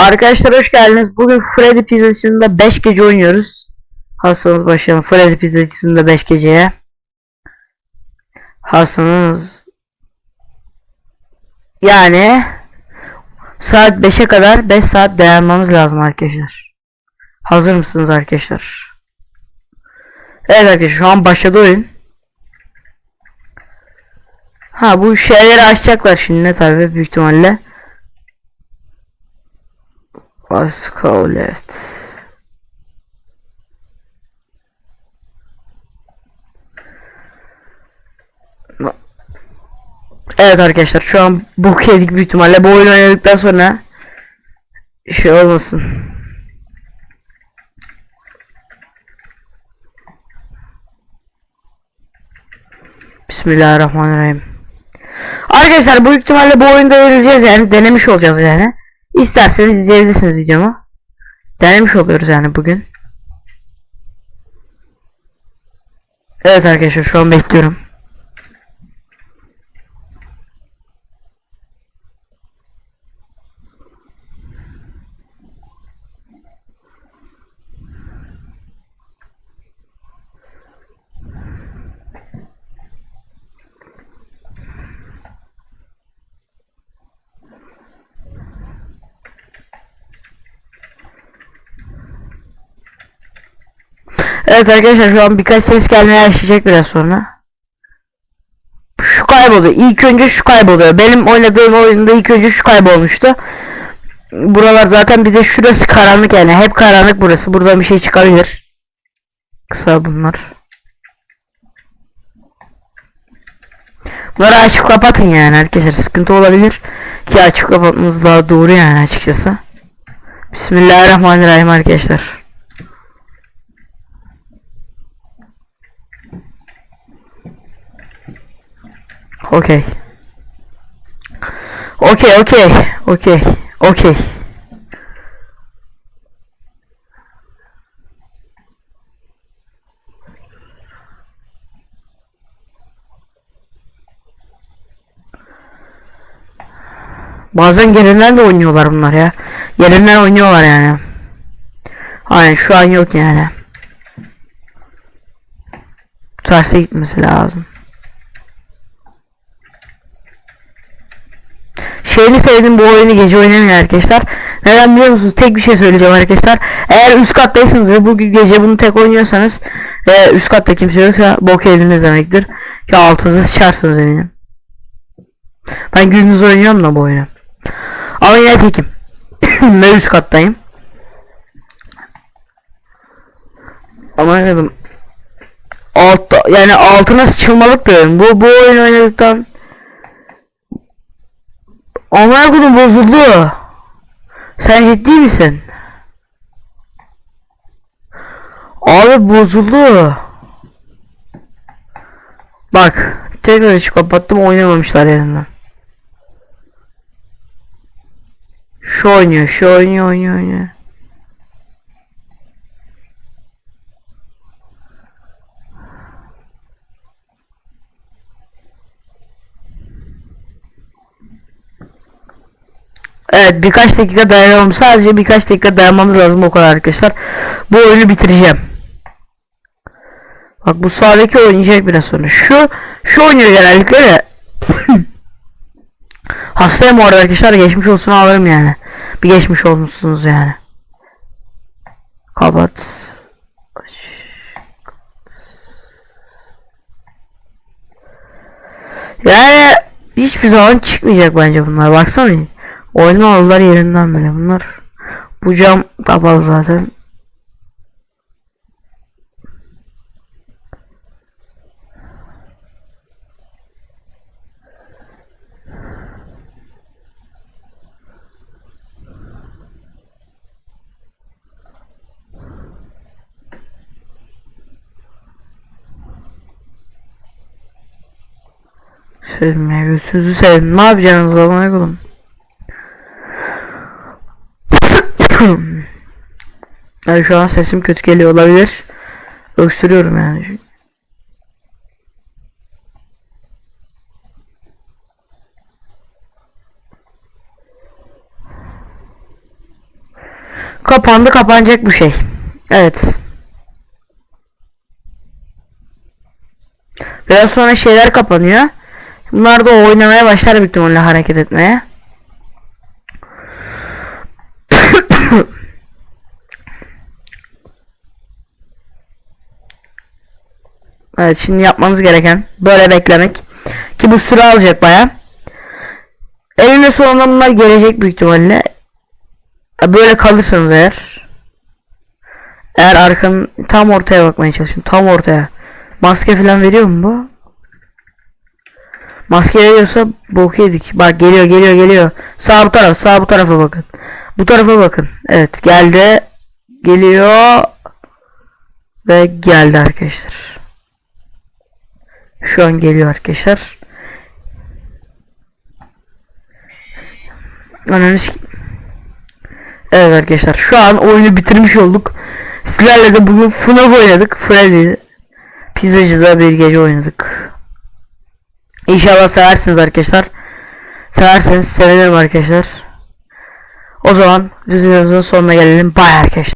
Arkadaşlar hoş geldiniz. Bugün Freddy Pizzacısı'nda 5 gece oynuyoruz. Hasanız başlayalım. Freddy Pizzacısı'nda 5 geceye. Hasanız yani saat 5'e kadar 5 saat dayanmamız lazım arkadaşlar. Hazır mısınız arkadaşlar? Evet arkadaşlar şu an başladı oyun. Ha bu şeyleri açacaklar şimdi tabi büyük ihtimalle. Go left. Evet arkadaşlar şu an bu yedik büyük ihtimalle bu oyunu oynadıktan sonra şey olmasın. Bismillahirrahmanirrahim. Arkadaşlar büyük ihtimalle bu oyunda öleceğiz yani denemiş olacağız yani. İsterseniz izleyebilirsiniz videomu. Denemiş oluyoruz yani bugün. Evet arkadaşlar şu an bekliyorum. Evet arkadaşlar şu an birkaç ses gelmeye başlayacak biraz sonra. Şu kayboluyor. İlk önce şu kayboluyor. Benim oynadığım oyunda ilk önce şu kaybolmuştu. Buralar zaten bir de şurası karanlık yani. Hep karanlık burası. Buradan bir şey çıkabilir. Kısa bunlar. Bunları açıp kapatın yani arkadaşlar. Sıkıntı olabilir. Ki açıp kapatmanız daha doğru yani açıkçası. Bismillahirrahmanirrahim arkadaşlar. Okey. Okey okey. Okey. Okey. Bazen gelenler de oynuyorlar bunlar ya. Gelenler oynuyorlar yani. Aynen şu an yok yani. Terse gitmesi lazım. Şeyini sevdim bu oyunu gece oynamayın arkadaşlar. Neden biliyor musunuz? Tek bir şey söyleyeceğim arkadaşlar. Eğer üst kattaysanız ve bu gece bunu tek oynuyorsanız ve üst katta kimse yoksa bok eliniz demektir. Ki altınızı sıçarsınız eminim. Ben gündüz oynuyorum da bu oyunu. Ama yine tekim. ve üst kattayım. Ama dedim altta yani altına sıçılmalık bir oyun. Bu bu oyun oynadıktan Aman kodum bozuldu. Sen ciddi misin? Abi bozuldu. Bak tekrar hiç kapattım oynamamışlar yerinden. Şu oynuyor, şu oynuyor, oynuyor, oynuyor. Evet birkaç dakika dayanamam. Sadece birkaç dakika dayanmamız lazım o kadar arkadaşlar. Bu oyunu bitireceğim. Bak bu sağdaki oynayacak biraz sonra. Şu şu oynuyor genellikle de. Hastayım orada arkadaşlar geçmiş olsun alırım yani. Bir geçmiş olmuşsunuz yani. Kapat. Yani hiçbir zaman çıkmayacak bence bunlar. Baksana. Oyunu aldılar yerinden bile bunlar. Bu cam kapalı zaten. Sevmeye götünüzü sevdim. Ne yapacaksınız Allah'a kulum? yani şu an sesim kötü geliyor olabilir. Öksürüyorum yani. Kapandı kapanacak bu şey. Evet. Biraz sonra şeyler kapanıyor. Bunlar da oynamaya başlar büyük ihtimalle hareket etmeye. Evet şimdi yapmanız gereken böyle beklemek. Ki bu süre alacak baya. Eninde sonunda gelecek büyük ihtimalle. Böyle kalırsanız eğer. Eğer arkanın tam ortaya bakmaya çalışın. Tam ortaya. Maske falan veriyor mu bu? Maske veriyorsa bok yedik. Bak geliyor geliyor geliyor. Sağ bu taraf sağ bu tarafa bakın. Bu tarafa bakın. Evet geldi. Geliyor. Ve geldi arkadaşlar. Şu an geliyor arkadaşlar. Ananı sik- Evet arkadaşlar şu an oyunu bitirmiş olduk. Sizlerle de bugün FNAF oynadık. Freddy. Pizzacıda bir gece oynadık. İnşallah seversiniz arkadaşlar. Severseniz sevinirim arkadaşlar. O zaman videomuzun sonuna gelelim. Bye arkadaşlar.